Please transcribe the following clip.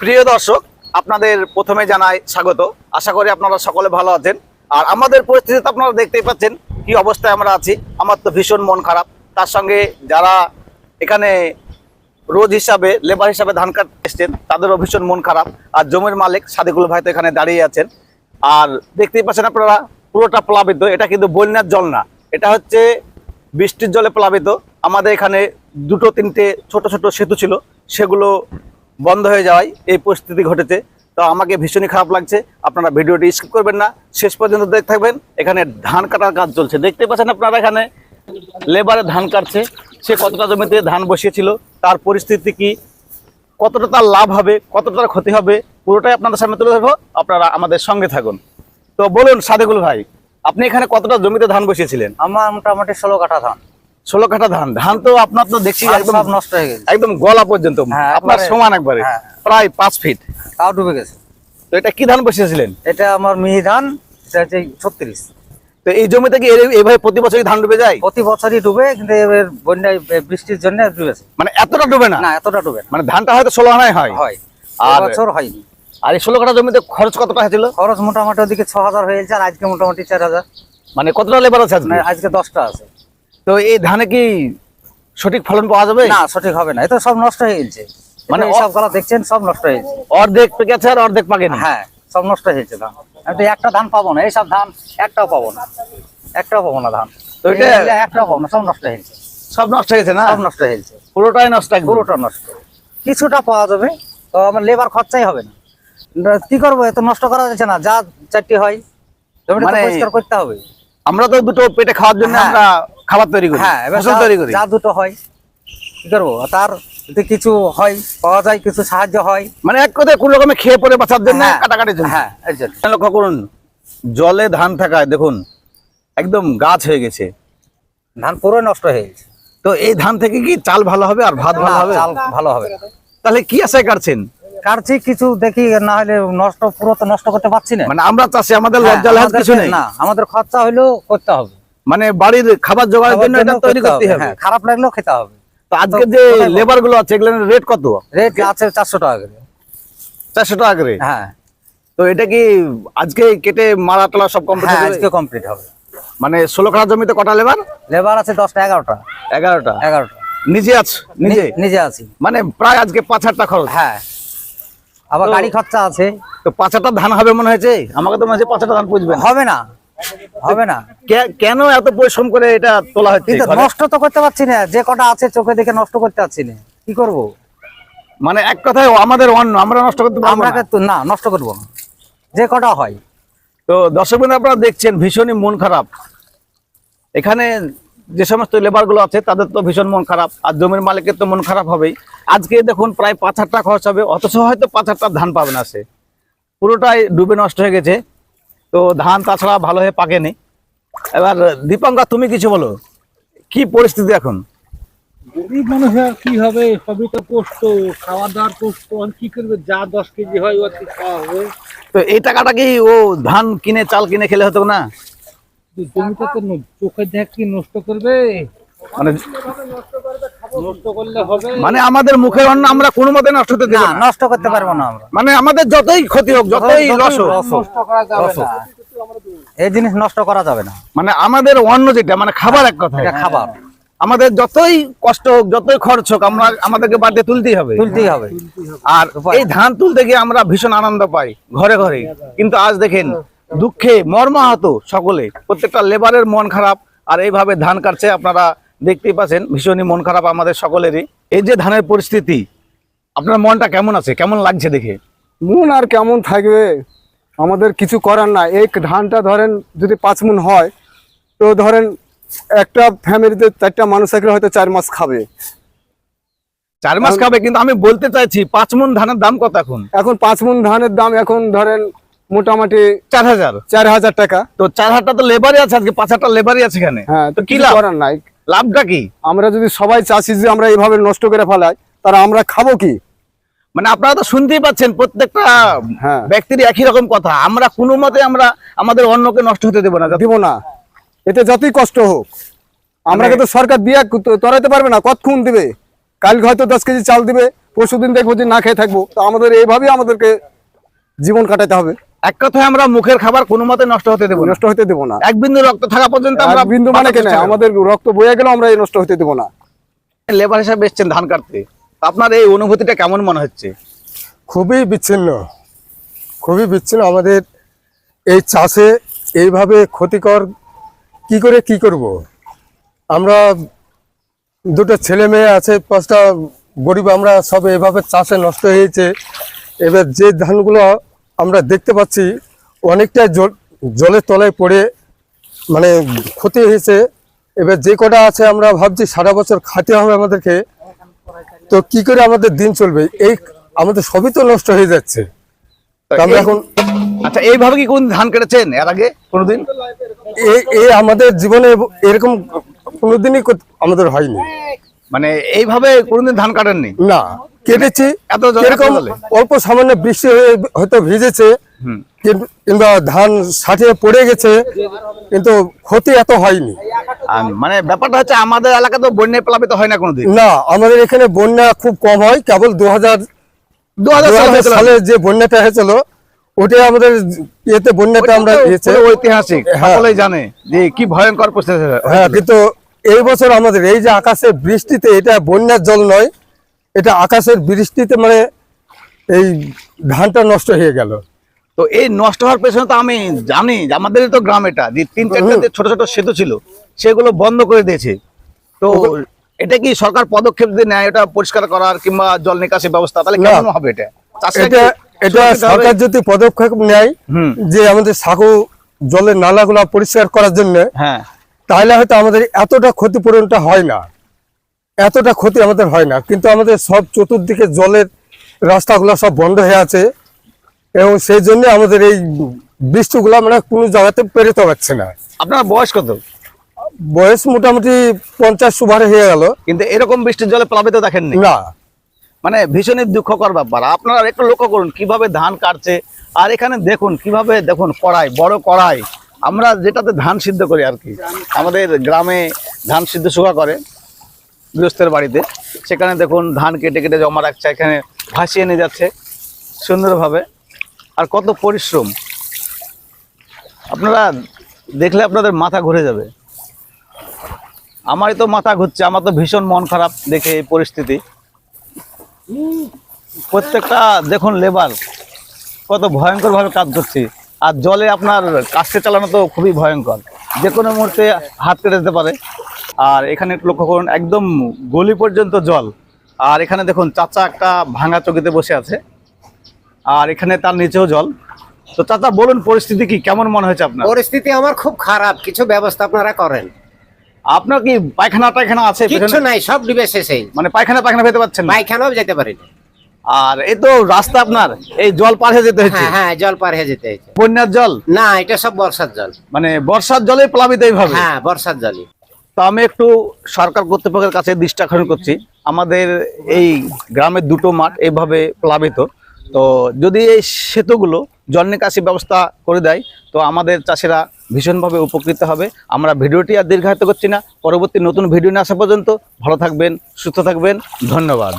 প্রিয় দর্শক, আপনাদের প্রথমে জানাই স্বাগত। আশা করি আপনারা সকলে ভালো আছেন। আর আমাদের পরিস্থিতিতে আপনারা দেখতেই পাচ্ছেন কি অবস্থায় আমরা আছি। আমার তো ভীষণ মন খারাপ। তার সঙ্গে যারা এখানে রোজ হিসাবে লেবার হিসাবে ধান কাটতে এসছেন, তাদেরও ভীষণ মন খারাপ। আর জমির মালিক সাদিকুল ভাই তো এখানে দাঁড়িয়ে আছেন। আর দেখতেই পাচ্ছেন আপনারা, পুরোটা প্লাবিত। এটা কিন্তু বন্যার জল না। এটা হচ্ছে বৃষ্টির জলে প্লাবিত। আমাদের এখানে দুটো, তিনটে ছোট ছোট সেতু ছিল। সেগুলো বন্ধ হয়ে যাওয়ায় এই পরিস্থিতি ঘটেছে। তো আমাকে ভীষণই খারাপ লাগছে। আপনারা ভিডিওটি স্কিপ করবেন না। শেষ পর্যন্ত দেখতে থাকবেন। এখানে ধান কাটার কাজ চলছে। দেখতে পাচ্ছেন আপনারা এখানে? লেবারে ধান কাটছে। সে কতটা জমিতে ধান বসিয়েছিল, তার পরিস্থিতি কি, কতটা তার লাভ হবে, কতটা তার ক্ষতি হবে, পুরোটাই আপনাদের সামনে তুলে ধরবো। আপনারা আমাদের সঙ্গে থাকুন। তো বলুন, সাদেকুল ভাই, আপনি এখানে কতটা জমিতে ধান বসিয়েছিলেন? আমার মোটামুটি ষোলো কাঠা ধান। ষোলো কাঠা ধান। ধান তো আপনার তো দেখছি একদম নষ্ট হয়ে গেছে। একদম গলা পর্যন্ত। হ্যাঁ, আপনার সমান একবারে হ্যাঁ। প্রায় পাঁচ ফিট। তাও ডুবে গেছে। তো এটা কি ধান বসিয়েছিলেন? এটা আমার মিহি ধান এটা হচ্ছে ছত্রিশ। তো এই জমিতে কি এইভাবে প্রতি বছরই ধান ডুবে যায়? প্রতি বছরই ডুবে কিন্তু এবার বন্যায় বৃষ্টির জন্য ডুবেছে মানে এতটা ডুবে না? না এতটা ডুবে মানে ধানটা হয়তো ষোলো আনায় হয়। হয়। আর- বছর হয়নি। আর এই ষোলো কাঠা জমিতে খরচ কতটা হয়েছিল? খরচ মোটামুটি ওদিকে ছ হাজার হয়ে গেছে আর আজকে মোটামুটি চার হাজার। মানে কতটা লেবার আছে মানে আজকে দশটা আছে। তো এই ধানে কি সঠিক ফলন পাওয়া যাবে? না সঠিক হবে না। এটা সব নষ্ট হয়ে গেছে। মানে সবগুলা দেখছেন সব নষ্ট হয়ে গেছে। অর্ধেক পেকেছে আর অর্ধেক পাকেনি। হ্যাঁ সব নষ্ট হয়েছে ধান। আমি একটা ধান পাবো না এইসব ধান একটাও পাবো না। একটাও পাবো না ধান। তো এটা- একটাও পাবো না সব নষ্ট হয়ে গেছে। সব নষ্ট হয়েছে না? সব নষ্ট হয়ে গেছে। পুরোটাই নষ্ট। পুরোটা নষ্ট। কিছুটা পাওয়া যাবে তো আমার লেবার খরচাই হবে না। কি করব এত নষ্ট করা যাচ্ছে না যা চারটি হয়। জমিটা মানে- পরিষ্কার করতে হবে। আমরা তো দুটো পেটে খাওয়ার জন্য হ্যাঁ। আমরা খাবার তৈরি করি হ্যাঁ ফসল তৈরি করি। যা দুটো হয় কি করব? তার কিছু হয় পাওয়া যায় কিছু সাহায্য হয়। মানে এক কথায় কোন রকমে খেয়ে পরে বাঁচার জন্য হ্যাঁ, কাটাকাটির জন্য হ্যাঁ লক্ষ্য করুন জলে ধান থাকায় দেখুন একদম গাছ হয়ে গেছে। ধান পুরো নষ্ট হয়ে গেছে। তো এই ধান থেকে কি চাল ভালো হবে আর ভাত ভালো হবে? চাল ভালো হবে। তাহলে কি আশায় কাটছেন? কাটছি কিছু দেখি না হলে নষ্ট পুরো তো নষ্ট করতে পারছি না। মানে আমরা চাষি আমাদের হ্যাঁ, লজ্জা লাজ কিছু নেই। না আমাদের খরচা হলেও করতে হবে। মানে বাড়ির খাবার জোগাড়ের জন্য এটা তৈরি করতে হবে, হবে। হ্যাঁ, খারাপ লাগলেও খেতে হবে। তো আজকে যে লেবারগুলো আছে এগুলোর রেট কত? রেট আছে চারশো টাকা করে। চারশো টাকা করে? হ্যাঁ। তো এটা কি আজকে কেটে মারা টালা সব কমপ্লিট হ্যাঁ আজকে কমপ্লিট হবে। মানে ষোলো কাঠা জমিতে কটা লেবার লেবার আছে দশটা এগারোটা। এগারোটা? এগারোটা। নিজে আছ নিজে? নিজে আছি। মানে প্রায় আজকে পাঁচ হাজার টাকা খরচ। হ্যাঁ। আবার গাড়ি খরচা আছে। তো পাঁচ হাজার ধান হবে মনে হয়েছে? আমাকে তো মনে হচ্ছে পাঁচ হাজার ধান পুষবে হবে না। হবে না। কেন এত পরিশ্রম করে এটা তোলা হচ্ছে? নষ্ট তো করতে পারছি না। যে কটা আছে চোখে দেখে নষ্ট করতে পারছি না। কি করব? মানে এক কথায় আমাদের অন্ন আমরা নষ্ট করতে পারব আমরা না। নষ্ট করব না। যে কটা হয়। তো দর্শক বন্ধু আপনারা দেখছেন ভীষণই মন খারাপ। এখানে যে সমস্ত লেবারগুলো আছে তাদের তো ভীষণ মন খারাপ। আর জমির মালিকের তো মন খারাপ হবেই। আজকে দেখুন প্রায় পাঁচ হাজার টাকা খরচ হবে অথচ হয়তো পাঁচ হাজার ধান পাবে না সে। পুরোটাই ডুবে নষ্ট হয়ে গেছে। তো ধান তাছাড়া ভালো হয়ে পাকেনি। এবার দীপঙ্কর তুমি কিছু বলো কি পরিস্থিতি এখন? গরিব মানুষের কি হবে? সবই তো কষ্ট খাওয়া দাওয়ার কষ্ট আর কি করবে? যা দশ কেজি হয় ওর কি খাওয়া হবে? তো এই টাকাটা কি ও ধান কিনে চাল কিনে খেলে হতো না? জমিটা তো ন- চোখে দেখ কি নষ্ট করবে? মানে মানে আমাদের মুখের অন্ন আমরা কোনো মতে নষ্ট দেব না না। নষ্ট করতে পারব না আমরা। মানে আমাদের যতই ক্ষতি হোক যতই লস হোক নষ্ট করা যাবে না। এই জিনিস নষ্ট করা যাবে না। মানে আমাদের অন্ন যেটা মানে খাবার এক কথা এটা খাবার। আমাদের যতই কষ্ট হোক যতই খরচ হোক আমরা আমাদেরকে বাড়িতে তুলতেই হবে। তুলতেই হবে। আর এই ধান তুলতে গিয়ে আমরা ভীষণ আনন্দ পাই ঘরে ঘরে। কিন্তু আজ দেখেন দুঃখে মর্মাহত সকলে। প্রত্যেকটা লেবারের মন খারাপ আর এইভাবে ধান কাটছে আপনারা দেখতেই পাচ্ছেন ভীষণই মন খারাপ আমাদের সকলেরই। এই যে ধানের পরিস্থিতি আপনার মনটা কেমন আছে? কেমন লাগছে দেখে? মন আর কেমন থাকবে? আমাদের কিছু করার না এই ধানটা ধরেন যদি পাঁচ মন হয় তো ধরেন একটা ফ্যামিলিতে চারটা মানুষ থাকলে হয়তো চার মাস খাবে। চার মাস খাবে কিন্তু আমি বলতে চাইছি পাঁচ মন ধানের দাম কত এখন? এখন পাঁচ মন ধানের দাম এখন ধরেন মোটামুটি চার হাজার। চার হাজার টাকা। তো চার হাজারটা তো লেবারই আছে আজকে পাঁচ হাজারটা লেবারই আছে এখানে। হ্যাঁ তো কি করার নাই। লাভটা কি? আমরা যদি সবাই চাষি যে আমরা এইভাবে নষ্ট করে ফেলাই তারা আমরা খাব কি? মানে আপনারা তো শুনতেই পাচ্ছেন প্রত্যেকটা হ্যাঁ। ব্যক্তির একই রকম কথা। আমরা কোনো মতে আমরা আমাদের অন্যকে নষ্ট হতে দেবো না। দিব না। এতে যতই কষ্ট হোক আমরাকে তো সরকার দিয়ে তরাইতে পারবে না কতক্ষণ দিবে? কালকে হয়তো দশ কেজি চাল দিবে পরশু দিন দেখব যে না খেয়ে থাকব। তো আমাদের এইভাবেই আমাদেরকে জীবন কাটাতে হবে। এক কথায় আমরা মুখের খাবার কোনো মতে নষ্ট হতে দেবো নষ্ট হতে দেবো না। এক বিন্দু রক্ত থাকা পর্যন্ত আমরা বিন্দু মানে কেন আমাদের রক্ত বয়ে গেলেও আমরা এই নষ্ট হতে দেবো না। লেবার হিসাবে এসছেন ধান কাটতে। আপনার এই অনুভূতিটা কেমন মনে হচ্ছে? খুবই বিচ্ছিন্ন। খুবই বিচ্ছিন্ন। আমাদের এই চাষে এইভাবে ক্ষতিকর কি করে কি করব? আমরা দুটো ছেলে মেয়ে আছে পাঁচটা গরিব আমরা সব এভাবে চাষে নষ্ট হয়েছে। এবার যে ধানগুলো আমরা দেখতে পাচ্ছি অনেকটা জল জলের তলায় পড়ে মানে ক্ষতি হয়েছে। এবার যে কটা আছে আমরা ভাবছি সারা বছর খাতে হবে আমাদেরকে। তো কি করে আমাদের দিন চলবে? এই আমাদের সবই তো নষ্ট হয়ে যাচ্ছে। আমরা এখন আচ্ছা এইভাবে কি কোন ধান কেটেছেন এর আগে কোনোদিন? এই এই আমাদের জীবনে এরকম কোনোদিনই আমাদের হয়নি। মানে এইভাবে কোনোদিন ধান কাটেননি? না কেটেছি। এত এরকম অল্প সামান্য বৃষ্টি হয়ে হয়তো ভিজেছে কিংবা ধান সাঠিয়ে পড়ে গেছে কিন্তু ক্ষতি এত হয়নি। মানে ব্যাপারটা হচ্ছে আমাদের এলাকা তো বন্যায় প্লাবিত হয় না কোনোদিন? না আমাদের এখানে বন্যা খুব কম হয় কেবল দু হাজার সালে যে বন্যাটা হয়েছিল ওটাই আমাদের ইয়েতে বন্যাটা আমরা ঐতিহাসিক হ্যাঁ। সকলেই জানে যে কি ভয়ঙ্কর হ্যাঁ কিন্তু এই বছর আমাদের এই যে আকাশের বৃষ্টিতে এটা বন্যার জল নয় এটা আকাশের বৃষ্টিতে মানে এই ধানটা নষ্ট হয়ে গেল। তো এই নষ্ট হওয়ার পেছনে তো আমি জানি আমাদের তো গ্রাম এটা। যে তিন চারটে ছোট ছোট সেতু ছিল সেগুলো বন্ধ করে দিয়েছে। তো এটা কি সরকার পদক্ষেপ দিয়ে নেয় এটা পরিষ্কার করার কিংবা জল নিকাশি ব্যবস্থা তাহলে কেমন হবে এটা? এটা এটা সরকার যদি পদক্ষেপ নেয়। যে আমাদের সাঁকু জলের নালাগুলো পরিষ্কার করার জন্য হ্যাঁ। তাহলে হয়তো আমাদের এতটা ক্ষতিপূরণটা হয় না। এতটা ক্ষতি আমাদের হয় না। কিন্তু আমাদের সব চতুর্দিকে জলের রাস্তাগুলো সব বন্ধ হয়ে আছে এবং সেই জন্য আমাদের এই বৃষ্টিগুলো মানে কোনো জায়গাতে পেরোতে পারছে না। আপনার বয়স কত? বয়স মোটামুটি পঞ্চাশ সুবারে হয়ে গেল। কিন্তু এরকম বৃষ্টির জলে প্লাবিত দেখেননি? না। মানে ভীষণই দুঃখকর ব্যাপার। আপনারা একটু লক্ষ্য করুন কীভাবে ধান কাটছে। আর এখানে দেখুন কীভাবে দেখুন কড়াই বড় কড়াই। আমরা যেটাতে ধান সিদ্ধ করি আর কি, আমাদের গ্রামে ধান সিদ্ধ শুকা করে গৃহস্থের বাড়িতে। সেখানে দেখুন ধান কেটে কেটে জমা রাখছে, এখানে ভাসিয়ে নিয়ে যাচ্ছে সুন্দরভাবে। আর কত পরিশ্রম। আপনারা দেখলে আপনাদের মাথা ঘুরে যাবে। আমারই তো মাথা ঘুরছে, আমার তো ভীষণ মন খারাপ দেখে এই পরিস্থিতি। প্রত্যেকটা দেখুন লেবার, কত ভয়ঙ্করভাবে কাজ করছে। আর জলে আপনার কাজকে চালানো তো খুবই ভয়ঙ্কর। যে কোনো মুহূর্তে হাত কেটে যেতে পারে। আর এখানে একটু লক্ষ্য করুন একদম গলি পর্যন্ত জল। আর এখানে দেখুন চাচা একটা ভাঙা চকিতে বসে আছে। আর এখানে তার নিচেও জল। তো চাচা বলুন পরিস্থিতি কি? কেমন মনে হয়েছে আপনার? পরিস্থিতি আমার খুব খারাপ। কিছু ব্যবস্থা আপনারা করেন। আপনার কি পায়খানা টায়খানা আছে কিছু নাই সব ডুবে শেষে মানে পায়খানা পায়খানা পেতে পারছেন পায়খানাও যেতে পারি না। আর এই তো রাস্তা আপনার এই জল পার হয়ে যেতে হচ্ছে। হ্যাঁ হ্যাঁ জল পার হয়ে যেতে হয়েছে বন্যার জল? না এটা সব বর্ষার জল। মানে বর্ষার জলে প্লাবিত এইভাবে? হ্যাঁ বর্ষার জলই। তো আমি একটু সরকার কর্তৃপক্ষের কাছে দৃষ্টি আকর্ষণ করছি। আমাদের এই গ্রামের দুটো মাঠ এইভাবে প্লাবিত। তো যদি এই সেতুগুলো জল নিকাশি ব্যবস্থা করে দেয় তো আমাদের চাষিরা ভীষণভাবে উপকৃত হবে। আমরা ভিডিওটি আর দীর্ঘায়িত করছি না। পরবর্তী নতুন ভিডিও নিয়ে আসা পর্যন্ত ভালো থাকবেন সুস্থ থাকবেন। ধন্যবাদ।